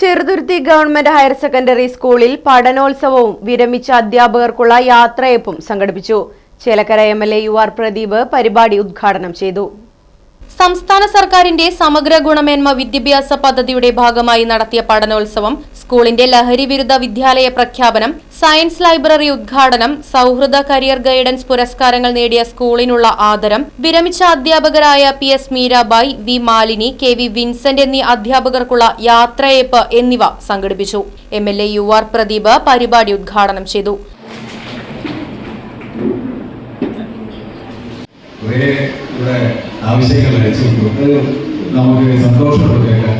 Cheruthuruthy government higher secondary സ്കൂളിൽ പഠനോത്സവവും വിരമിച്ച അധ്യാപകർക്കുള്ള യാത്രയപ്പും സംഘടിപ്പിച്ചു. Chelakkara M L A U R Pradeep പരിപാടി ഉദ്ഘാടനം ചെയ്തു. സംസ്ഥാന സർക്കാരിന്റെ സമഗ്ര ഗുണമേന്മ വിദ്യാഭ്യാസ പദ്ധതിയുടെ ഭാഗമായി നടത്തിയ പഠനോത്സവം സ്കൂളിന്റെ ലഹരി വിരുദ്ധ വിദ്യാലയ പ്രഖ്യാപനം സയൻസ് ലൈബ്രറി ഉദ്ഘാടനം സൗഹൃദ കരിയർ ഗൈഡൻസ് പുരസ്കാരങ്ങൾ നേടിയ സ്കൂളിനുള്ള ആദരം വിരമിച്ച അധ്യാപകരായ P S Meerabai V Malini K V Vincent എന്നീ അധ്യാപകർക്കുള്ള യാത്രയയപ്പ് എന്നിവ സംഘടിപ്പിച്ചു. M L A U R Pradeep പരിപാടി ഉദ്ഘാടനം ചെയ്തു. ഇവിടെ ആവശ്യങ്ങൾ അയച്ചുകൊണ്ട് നമുക്ക് സന്തോഷമുണ്ട് കേൾക്കാൻ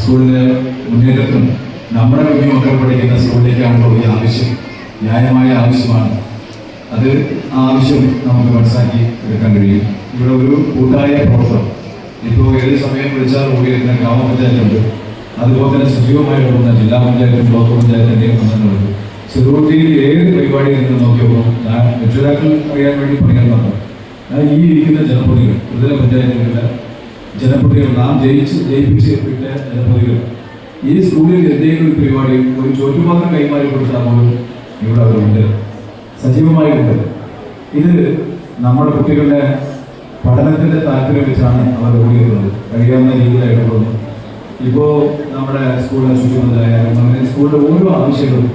സ്കൂളിലെ മുന്നേറ്റത്തിനും നമ്മുടെ കുഞ്ഞു മക്കൾ പഠിക്കുന്ന സ്കൂളിലേക്കാണല്ലോ ഈ ആവശ്യം. ന്യായമായ ആവശ്യമാണ്. അത് ആ ആവശ്യം നമുക്ക് മനസ്സിലാക്കി എടുക്കാൻ കഴിയും. ഇവിടെ ഒരു കൂട്ടായ പ്രവർത്തനം. ഇപ്പോൾ ഏത് സമയം വിളിച്ചാൽ ഓടിയിരുന്ന ഗ്രാമപഞ്ചായത്തുണ്ട് അതുപോലെ തന്നെ സജീവമായി ഓടുന്ന ജില്ലാ പഞ്ചായത്തും ബ്ലോക്ക് പഞ്ചായത്തിന്റെയും വന്നിട്ടുള്ളത് ചെറുകുട്ടിയിൽ ഏത് പരിപാടിയിൽ നിന്ന് നോക്കിയപ്പോൾ ഞാൻ രക്ഷിതാക്കൾ അറിയാൻ വേണ്ടി ഞാൻ ഈ ഇരിക്കുന്ന ജനപ്രതികൾ ത്രിതല പഞ്ചായത്തുകളിലെ ജനപ്രതികൾ നാം ജയിച്ച് ജയിപ്പിച്ച് വിട്ട ജനപ്രതികൾ. ഈ സ്കൂളിൽ എന്തെങ്കിലും ഒരു പരിപാടി ഒരു ചോറ്റുപാത്രം കൈമാറി കൊടുത്താൽ പോലും ഇവിടെ അവരുണ്ട്. സജീവമായിട്ടുണ്ട്. ഇത് നമ്മുടെ കുട്ടികളുടെ പഠനത്തിന്റെ താല്പര്യം വെച്ചാണ് അവർ ഓടിയിരുന്നത്. കഴിയാവുന്ന രീതിയിൽ ഇടപെടുന്നു ഇപ്പോൾ നമ്മുടെ സ്കൂളിലെ ശുചിമുതലായാലും അങ്ങനെ സ്കൂളിലെ ഓരോ ആവശ്യങ്ങളും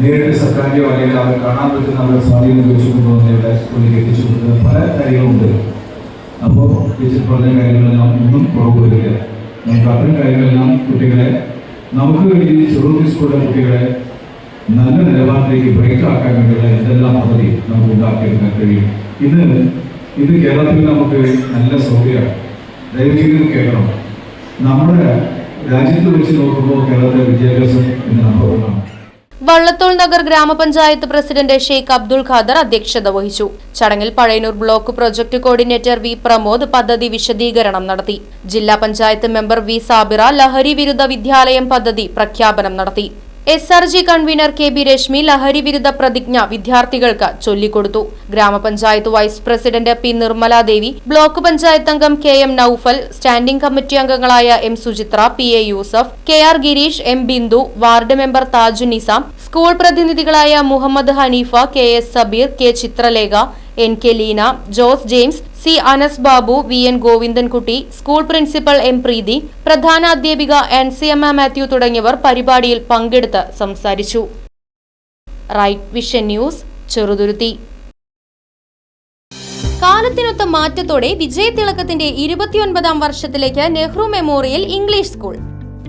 നേരിട്ട് സർക്കാരിന്റെയോ അല്ലെങ്കിൽ അവർ കാണാൻ പറ്റുന്ന അവരുടെ സ്വാധീനം ചോദിച്ചുകൊണ്ടുവന്ന് സ്കൂളിലേക്ക് എത്തിച്ചു കൊടുക്കുന്ന പല കാര്യങ്ങളുണ്ട്. അപ്പോൾ ടീച്ചർ പറഞ്ഞ കാര്യങ്ങളെല്ലാം ഒന്നും കുറവ് വരില്ല. നമുക്ക് അത്തരം കാര്യങ്ങളെല്ലാം കുട്ടികളെ നമുക്ക് വേണ്ടി ചെറുതി സ്കൂളിലെ കുട്ടികളെ നല്ല നിലവാരത്തിലേക്ക് ബ്രേക്ക് ആക്കാൻ വേണ്ടിയുള്ള എന്തെല്ലാം പദ്ധതി നമുക്ക് ഉണ്ടാക്കിയെടുക്കാൻ കഴിയും. ഇത് ഇത് കേരളത്തിൽ നമുക്ക് നല്ല സൗകര്യമാണ്. ദൈവജീവിതം കേൾക്കണം. നമ്മുടെ രാജ്യത്ത് വെച്ച് നോക്കുമ്പോൾ കേരളത്തിലെ വിദ്യാഭ്യാസം ഇന്ന് നമ്പർ ഒന്നാണ് വള്ളത്തോൾ നഗർ ഗ്രാമപഞ്ചായത്ത് പ്രസിഡന്റ് ഷെയ്ഖ് അബ്ദുൾ ഖാദർ അധ്യക്ഷത വഹിച്ചു. ചടങ്ങിൽ Pazhayannur block project coordinator V Pramod പദ്ധതി വിശദീകരണം നടത്തി. ജില്ലാ പഞ്ചായത്ത് മെമ്പർ വി സാബിറ ലഹരി വിരുദ്ധ വിദ്യാലയം പദ്ധതി പ്രഖ്യാപനം നടത്തി. S R G convener K B Reshmi ലഹരി വിരുദ്ധ പ്രതിജ്ഞ വിദ്യാർത്ഥികൾക്ക് ചൊല്ലിക്കൊടുത്തു. ഗ്രാമപഞ്ചായത്ത് vice president P Nirmaladevi block panchayat അംഗം K M Noufal standing committee അംഗങ്ങളായ M Suchitra P A Yusuf K R Gireesh M Bindu ward member Thaju Nizam school പ്രതിനിധികളായ Muhammad Haneefa K S Sabeer K Chithralekha N K Leena Jose James C Anas Babu V N Govindankutty school principal M Preethi പ്രധാന അധ്യാപിക N C M A Mathew തുടങ്ങിയവർ പരിപാടിയിൽ പങ്കെടുത്ത് സംസാരിച്ചു. Right Vision News Cheruthuruthy. കാലത്തിനൊത്ത മാറ്റത്തോടെ വിജയതിളക്കത്തിന്റെ ഇരുപത്തിയൊൻപതാം വർഷത്തിലേക്ക് നെഹ്റു മെമ്മോറിയൽ ഇംഗ്ലീഷ് സ്കൂൾ.